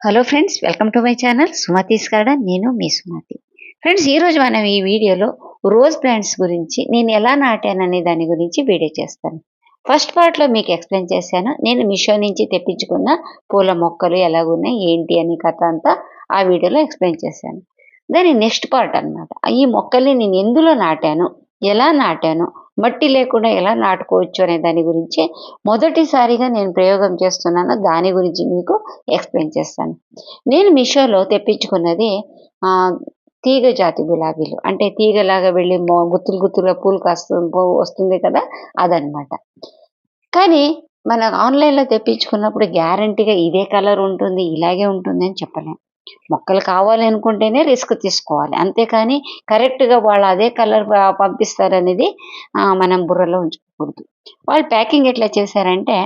Hello friends welcome to my channel Sumathi's garden నేను మీ Sumathi friends ఈరోజు మనం ఈ వీడియోలో రోజ్ ప్లాంట్స్ గురించి నేను ఎలా నాటాననే దాని గురించి వీడియో చేస్తాను. ఫస్ట్ పార్ట్లో మీకు ఎక్స్ప్లెయిన్ చేశాను. నేను మిషో నుంచి తెప్పించుకున్న పూల మొక్కలు ఎలాగున్నాయి ఏంటి అని కథ అంతా ఆ వీడియోలో ఎక్స్ప్లెయిన్ చేశాను. దాని నెక్స్ట్ పార్ట్ అన్నమాట. ఈ మొక్కల్ని నేను ఎందులో నాటాను ఎలా నాటాను మట్టి లేకుండా ఎలా నాటుకోవచ్చు అనే దాని గురించి మొదటిసారిగా నేను ప్రయోగం చేస్తున్నాను. దాని గురించి మీకు ఎక్స్ప్లెయిన్ చేస్తాను. నేను మిషోలో తెప్పించుకున్నది తీగ జాతి గులాబీలు. అంటే తీగలాగా వెళ్ళి గుత్తులు గుత్తులుగా పూలు కాస్తు వస్తుంది కదా అదనమాట కానీ మన ఆన్లైన్లో తెప్పించుకున్నప్పుడు గ్యారంటీగా ఇదే కలర్ ఉంటుంది ఇలాగే ఉంటుంది అని చెప్పలేము మొక్కలు కావాలి అనుకుంటేనే రిస్క్ తీసుకోవాలి. అంతేకాని కరెక్ట్గా వాళ్ళు అదే కలర్ పంపిస్తారనేది మనం బుర్రలో ఉంచుకోకూడదు. వాళ్ళు ప్యాకింగ్ ఎట్లా చేశారంటే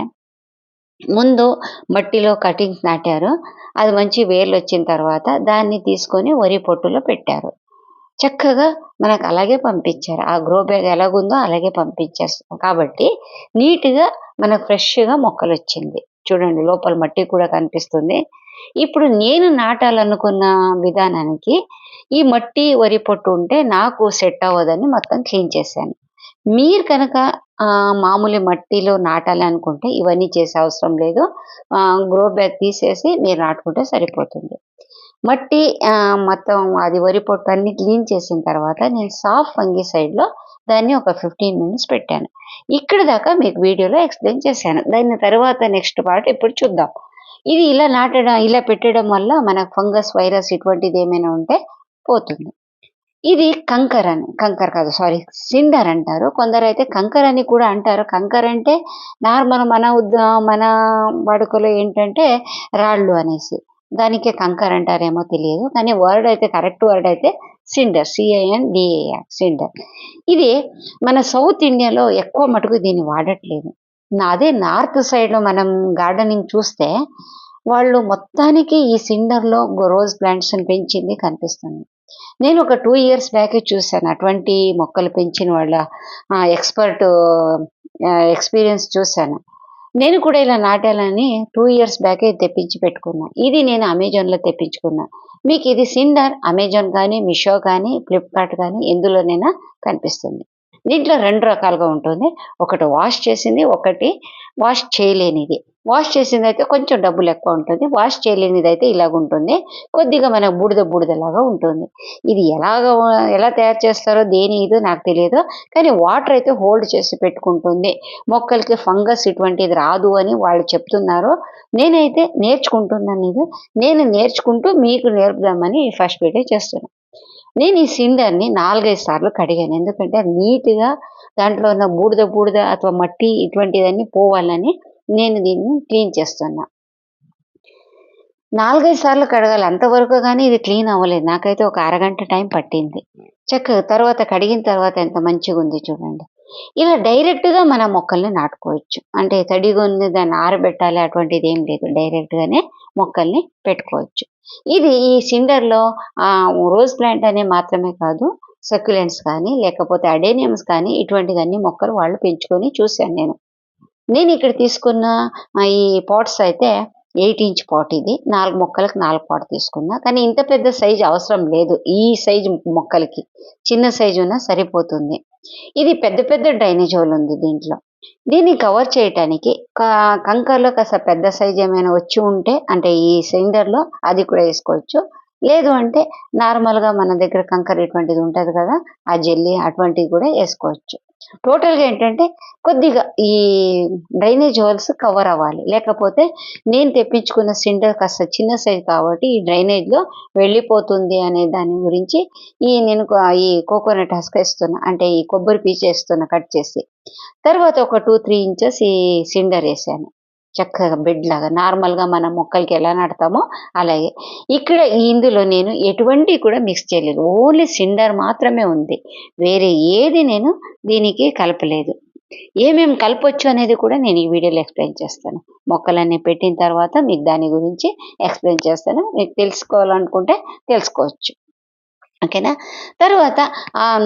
ముందు మట్టిలో కటింగ్స్ నాటారు. అది మంచి వేర్లు వచ్చిన తర్వాత దాన్ని తీసుకొని వరి పొట్టులో పెట్టారు. చక్కగా మనకు అలాగే పంపించారు. ఆ గ్రో బ్యాగ్ ఎలాగుందో అలాగే పంపించారు కాబట్టి నీట్గా మనకు ఫ్రెష్గా మొక్కలు వచ్చింది. చూడండి లోపల మట్టి కూడా కనిపిస్తుంది. ఇప్పుడు నేను నాటాలనుకున్న విధానానికి ఈ మట్టి వరి పొట్టు ఉంటే నాకు సెట్ అవ్వదని మొత్తం క్లీన్ చేశాను. మీరు కనుక మామూలు మట్టిలో నాటాలి అనుకుంటే ఇవన్నీ చేసే అవసరం లేదు. గ్రో బ్యాగ్ తీసేసి మీరు నాటుకుంటే సరిపోతుంది. మట్టి మొత్తం అది వరి పొట్టు అన్ని క్లీన్ చేసిన తర్వాత నేను సాఫ్ట్ ఫంగి సైడ్లో దాన్ని ఒక ఫిఫ్టీన్ మినిట్స్ పెట్టాను. ఇక్కడ దాకా మీకు వీడియోలో ఎక్స్ప్లెయిన్ చేశాను. దాని తర్వాత నెక్స్ట్ పార్ట్ ఇప్పుడు చూద్దాం. ఇది ఇలా నాటడం ఇలా పెట్టడం వల్ల మనకు ఫంగస్ వైరస్ ఇటువంటిది ఏమైనా ఉంటే పోతుంది. ఇది కంకర్ అని కంకర్ కాదు సారీ సిండర్ అంటారు. కొందరు అయితే కంకర్ అని కూడా అంటారు. కంకర్ అంటే నార్మల్ మన ఉద్ద మన వాడుకలో ఏంటంటే రాళ్ళు అనేసి. దానికే కంకర్ అంటారేమో తెలియదు. కానీ వర్డ్ అయితే కరెక్ట్ వర్డ్ అయితే cinder C I N D A R cinder. ఇది మన సౌత్ ఇండియాలో ఎక్కువ మటుకు దీన్ని వాడట్లేదు. అదే నార్త్ సైడ్లో మనం గార్డెనింగ్ చూస్తే వాళ్ళు మొత్తానికి ఈ సిండర్లో రోజ్ ప్లాంట్స్ని పెంచింది కనిపిస్తుంది. నేను ఒక టూ ఇయర్స్ బ్యాకే చూశాను. అటువంటి మొక్కలు పెంచిన వాళ్ళ ఎక్స్పర్ట్ ఎక్స్పీరియన్స్ చూశాను. నేను కూడా ఇలా నాటాలని టూ ఇయర్స్ బ్యాకే తెప్పించి పెట్టుకున్నా. ఇది నేను అమెజాన్లో తెప్పించుకున్నా. మీకు ఇది సిండర్ అమెజాన్ కానీ మిషో కానీ ఫ్లిప్కార్ట్ కానీ ఎందులోనైనా కనిపిస్తుంది. దీంట్లో రెండు రకాలుగా ఉంటుంది. ఒకటి వాష్ చేసింది ఒకటి వాష్ చేయలేనిది. వాష్ చేసింది అయితే కొంచెం డబ్బులు ఎక్కువ ఉంటుంది. వాష్ చేయలేనిది అయితే ఇలాగ ఉంటుంది. కొద్దిగా మనకు బూడిద బూడిదలాగా ఉంటుంది. ఇది ఎలాగ ఎలా తయారు చేస్తారో దేని ఇదో నాకు తెలియదు. కానీ వాటర్ అయితే హోల్డ్ చేసి పెట్టుకుంటుంది. మొక్కలకి ఫంగస్ ఇటువంటిది రాదు అని వాళ్ళు చెప్తున్నారు. నేనైతే నేర్చుకుంటున్నాను ఇది. నేను నేర్చుకుంటూ మీకు నేర్పుదామని ఫస్ట్ వీడియో చేస్తున్నాను. నేను ఈ సిండర్ని నాలుగైదు సార్లు కడిగాను. ఎందుకంటే నీట్గా దాంట్లో ఉన్న బూడిద బూడిద అథవా మట్టి ఇటువంటివన్నీ పోవాలని నేను దీన్ని క్లీన్ చేస్తున్నా. నాలుగైదు సార్లు కడగాలి. అంతవరకు కానీ ఇది క్లీన్ అవ్వలేదు. నాకైతే ఒక అరగంట టైం పట్టింది. చక్కగా తర్వాత కడిగిన తర్వాత ఎంత మంచిగా ఉంది చూడండి. ఇలా డైరెక్ట్గా మన మొక్కల్ని నాటుకోవచ్చు. అంటే తడిగా ఉంది దాన్ని ఆరబెట్టాలి అటువంటిది ఏం లేదు. డైరెక్ట్గానే మొక్కల్ని పెట్టుకోవచ్చు. ఇది ఈ సిండర్లో రోజ్ ప్లాంట్ అనే మాత్రమే కాదు సక్యులెంట్స్ కానీ లేకపోతే అడేనియమ్స్ కానీ ఇటువంటివన్నీ మొక్కలు వాళ్ళు పెంచుకొని చూశాను నేను. నేను ఇక్కడ తీసుకున్న ఈ పాట్స్ అయితే ఎయిట్ ఇంచ్ పాట్ ఇది. నాలుగు మొక్కలకు నాలుగు పాట్ తీసుకున్నా. కానీ ఇంత పెద్ద సైజు అవసరం లేదు ఈ సైజు మొక్కలకి. చిన్న సైజు ఉన్నా సరిపోతుంది. ఇది పెద్ద పెద్ద డ్రైనేజ్ హోల్ ఉంది దీంట్లో. దీన్ని కవర్ చేయటానికి కంకర్లో కాస్త పెద్ద సైజ్ ఏమైనా వచ్చి ఉంటే అంటే ఈ సిలిండర్లో అది కూడా వేసుకోవచ్చు. లేదు అంటే నార్మల్గా మన దగ్గర కంకర్ ఇటువంటిది ఉంటుంది కదా ఆ జెల్లీ అటువంటివి కూడా వేసుకోవచ్చు. టోటల్గా ఏంటంటే కొద్దిగా ఈ డ్రైనేజ్ హోల్స్ కవర్ అవ్వాలి. లేకపోతే నేను తెప్పించుకున్న సిండర్ కాస్త చిన్న సైజ్ కాబట్టి ఈ డ్రైనేజ్లో వెళ్ళిపోతుంది అనే దాని గురించి ఈ నేను ఈ కోకోనట్ హస్క్ వేస్తున్నా అంటే ఈ కొబ్బరి పీచు వేస్తున్నా కట్ చేసి. తర్వాత ఒక టూ త్రీ ఇంచెస్ ఈ సిండర్ వేసాను. చక్కగా బెడ్ లాగా నార్మల్గా మన మొక్కలకి ఎలా నాటుతామో అలాగే. ఇక్కడ ఇందులో నేను ఎటువంటి కూడా మిక్స్ చేయలేదు. ఓన్లీ సిండర్ మాత్రమే ఉంది. వేరే ఏది నేను దీనికి కలపలేదు. ఏమేమి కలపొచ్చు అనేది కూడా నేను ఈ వీడియోలో ఎక్స్ప్లెయిన్ చేస్తాను. మొక్కలన్నీ పెట్టిన తర్వాత మీకు దాని గురించి ఎక్స్ప్లెయిన్ చేస్తాను. మీకు తెలుసుకోవాలనుకుంటే తెలుసుకోవచ్చు. ఓకేనా? తర్వాత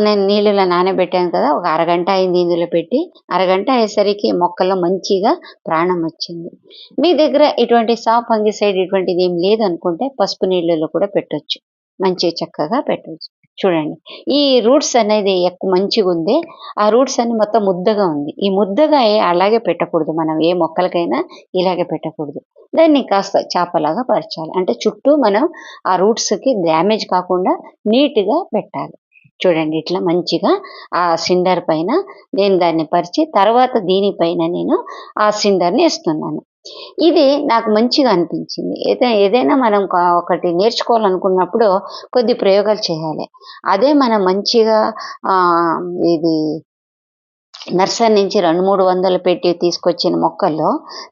నేను నీళ్ళలో నానబెట్టాను కదా ఒక అరగంట అయింది ఇందులో పెట్టి. అరగంట అయ్యేసరికి మొక్కల్లో మంచిగా ప్రాణం వచ్చింది. మీ దగ్గర ఇటువంటి సాఫ్ ఫంగిసైడ్ ఇటువంటిది ఏం లేదనుకుంటే పసుపు నీళ్ళలో కూడా పెట్టొచ్చు. మంచి చక్కగా పెట్టవచ్చు చూడండి ఈ రూట్స్ అనేది ఎక్కువ మంచిగా ఉంది ఆ రూట్స్ అన్ని మొత్తం ముద్దగా ఉంది. ఈ ముద్దగా అలాగే పెట్టకూడదు మనం ఏ మొక్కలకైనా ఇలాగే పెట్టకూడదు. దాన్ని కాస్త చేపలాగా పరచాలి. అంటే చుట్టూ మనం ఆ రూట్స్కి డ్యామేజ్ కాకుండా నీట్గా పెట్టాలి. చూడండి ఇట్లా మంచిగా ఆ సిండర్ పైన నేను దాన్ని పరిచి తర్వాత దీనిపైన నేను ఆ సిండర్ని వేస్తున్నాను. ఇది నాకు మంచిగా అనిపించింది. ఏదైనా ఏదైనా మనం ఒకటి నేర్చుకోవాలనుకున్నప్పుడు కొద్ది ప్రయోగాలు చేయాలి. అదే మనం మంచిగా ఇది నర్సరీ నుంచి రెండు మూడు వందలు పెట్టి తీసుకొచ్చిన మొక్కల్లో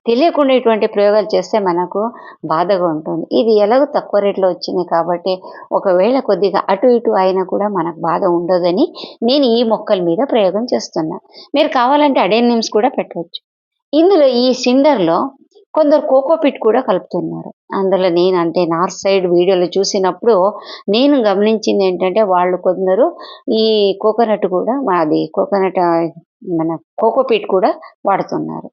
తెలియకుండా ఇటువంటి ప్రయోగాలు చేస్తే మనకు బాధగా ఉంటుంది. ఇది ఎలాగో తక్కువ రేట్లో వచ్చింది కాబట్టి ఒకవేళ కొద్దిగా అటు ఇటు అయినా కూడా మనకు బాధ ఉండదని నేను ఈ మొక్కల మీద ప్రయోగం చేస్తున్నా. మీరు కావాలంటే అడేనిమ్స్ కూడా పెట్టవచ్చు. ఇందులో ఈ సిండర్లో కొందరు కోకోపిట్ కూడా కలుపుతున్నారు. అందులో నేను అంటే నార్త్ సైడ్ వీడియోలు చూసినప్పుడు నేను గమనించింది ఏంటంటే వాళ్ళు కొందరు ఈ కోకోనట్ కూడా అది కోకోనట్ మన కోకోపీట్ కూడా వాడుతున్నారు.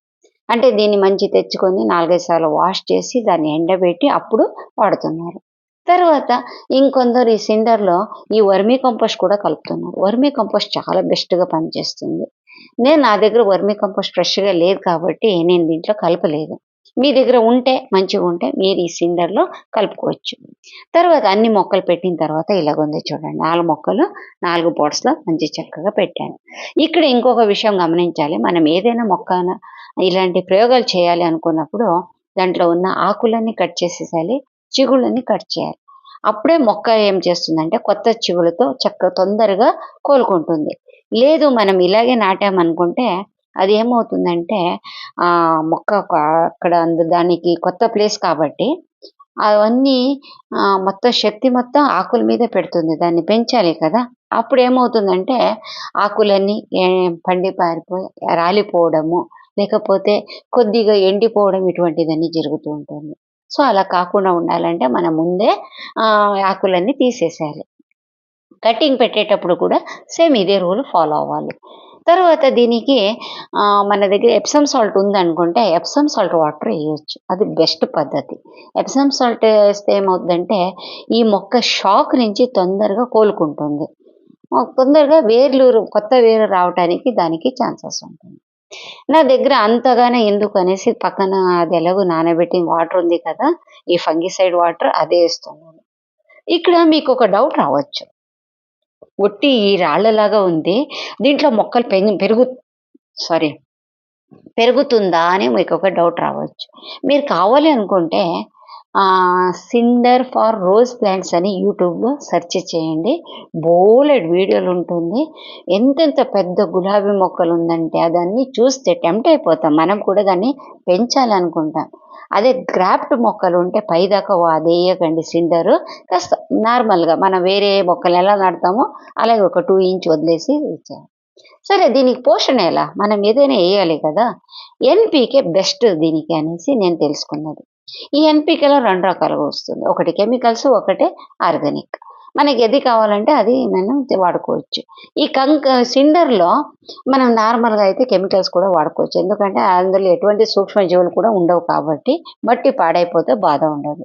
అంటే దీన్ని మంచి తెచ్చుకొని నాలుగైదు సార్లు వాష్ చేసి దాన్ని ఎండబెట్టి అప్పుడు వాడుతున్నారు. తర్వాత ఇంకొందరు ఈ సిండర్లో ఈ వర్మీ కంపోస్ట్ కూడా కలుపుతున్నారు. వర్మీ కంపోస్ట్ చాలా బెస్ట్గా పనిచేస్తుంది. నేను నా దగ్గర వర్మీ కంపోస్ట్ ఫ్రెష్గా లేదు కాబట్టి నేను దీంట్లో కలపలేదు. మీ దగ్గర ఉంటే మంచిగా ఉంటే మీరు ఈ సిండర్లో కలుపుకోవచ్చు. తర్వాత అన్ని మొక్కలు పెట్టిన తర్వాత ఇలాగుంది చూడండి. నాలుగు మొక్కలు నాలుగు పాట్స్లో మంచి చక్కగా పెట్టాను. ఇక్కడ ఇంకొక విషయం గమనించాలి. మనం ఏదైనా మొక్క ఇలాంటి ప్రయోగాలు చేయాలి అనుకున్నప్పుడు దాంట్లో ఉన్న ఆకులన్నీ కట్ చేసేసాలి చిగుళ్ళని కట్ చేయాలి. అప్పుడే మొక్క ఏం చేస్తుందంటే కొత్త చిగుళ్ళతో చక్క తొందరగా కోలుకుంటుంది. లేదు మనం ఇలాగే నాటామనుకుంటే అది ఏమవుతుందంటే ఆ మొక్క అక్కడ దానికి కొత్త ప్లేస్ కాబట్టి అవన్నీ మొత్తం శక్తి మొత్తం ఆకుల మీద పెడుతుంది. దాన్ని పెంచాలి కదా. అప్పుడు ఏమవుతుందంటే ఆకులన్నీ పండి పారిపోయి రాలిపోవడము లేకపోతే కొద్దిగా ఎండిపోవడం ఇటువంటిదన్నీ జరుగుతూ ఉంటుంది. సో అలా కాకుండా ఉండాలంటే మనం ముందే ఆకులన్నీ తీసేసేయాలి. కటింగ్ పెట్టేటప్పుడు కూడా సేమ్ ఇదే రూల్ ఫాలో అవ్వాలి. తర్వాత దీనికి మన దగ్గర ఎప్సమ్ సాల్ట్ ఉందనుకుంటే ఎప్సమ్ సాల్ట్ వాటర్ వేయచ్చు. అది బెస్ట్ పద్ధతి. ఎప్సమ్ సాల్ట్ వేస్తే ఏమవుతుందంటే ఈ మొక్క షాక్ నుంచి తొందరగా కోలుకుంటుంది. తొందరగా వేర్లు కొత్త వేరు రావడానికి దానికి ఛాన్సెస్ ఉంటుంది. నా దగ్గర అంతగానే ఎందుకు అనేసి పక్కన అది ఎలాగో నానబెట్టి వాటర్ ఉంది కదా ఈ ఫంగిసైడ్ వాటర్ అదే వేస్తున్నాను. ఇక్కడ మీకు ఒక డౌట్ రావచ్చు. ఒట్టి ఈ రాళ్ళలాగా ఉంది. దీంట్లో మొక్కలు పెరుగు సారీ పెరుగుతుందా అని మీకు ఒక డౌట్ రావచ్చు. మీరు కావాలి అనుకుంటే సిండర్ ఫార్ రోజ్ ప్లాంట్స్ అని యూట్యూబ్లో సెర్చ్ చేయండి. బోలెడ్ వీడియోలు ఉంటుంది. ఎంతెంత పెద్ద గులాబీ మొక్కలు ఉందంటే అదన్నీ చూస్తే టెంప్ట్ అయిపోతాం. మనం కూడా దాన్ని పెంచాలనుకుంటాం. అదే గ్రాఫ్ట్ మొక్కలు ఉంటే పైదాకా అది వేయకండి సిండరు. కాస్త నార్మల్గా మనం వేరే మొక్కలు ఎలా నాటుతామో అలాగే ఒక టూ ఇంచ్ వదిలేసి ఇచ్చాము సరే దీనికి పోషణ ఎలా? మనం ఏదైనా వేయాలి కదా. ఎన్పికే బెస్ట్ దీనికి అనేసి నేను తెలుసుకున్నది. ఈ ఎన్పికేలో రెండు రకాలుగా వస్తుంది. ఒకటి కెమికల్స్ ఒకటి ఆర్గానిక్ మనకి ఏది కావాలంటే అది మనం వాడుకోవచ్చు. ఈ కంక సిండర్లో మనం నార్మల్గా అయితే కెమికల్స్ కూడా వాడుకోవచ్చు. ఎందుకంటే అందులో ఎటువంటి సూక్ష్మజీవులు కూడా ఉండవు కాబట్టి మట్టి పాడైపోతే బాధ ఉండదు.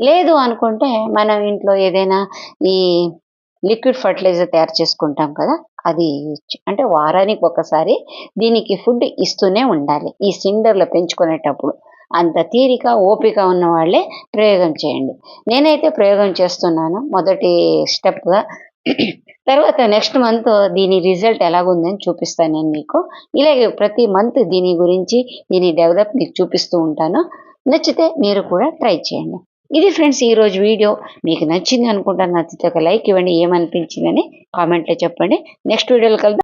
లేదు అనుకుంటే మనం ఇంట్లో ఏదైనా ఈ లిక్విడ్ ఫర్టిలైజర్ తయారు చేసుకుంటాం కదా అది అంటే వారానికి ఒకసారి దీనికి ఫుడ్ ఇస్తూనే ఉండాలి. ఈ సిండర్లో పెంచుకునేటప్పుడు అంత తీరిక ఓపిక ఉన్న వాళ్ళే ప్రయోగం చేయండి. నేనైతే ప్రయోగం చేస్తున్నాను మొదటి స్టెప్గా తర్వాత నెక్స్ట్ మంత్ దీని రిజల్ట్ ఎలాగుందని చూపిస్తాను నేను మీకు. ఇలాగే ప్రతి మంత్ దీని గురించి దీని డెవలప్ మీకు చూపిస్తూ ఉంటాను. నచ్చితే మీరు కూడా ట్రై చేయండి. ఇది ఫ్రెండ్స్ ఈరోజు వీడియో మీకు నచ్చింది అనుకుంటాను నచ్చితే ఒక లైక్ ఇవ్వండి. ఏమనిపించిందని కామెంట్లో చెప్పండి. నెక్స్ట్ వీడియోలో కలుద్దాం.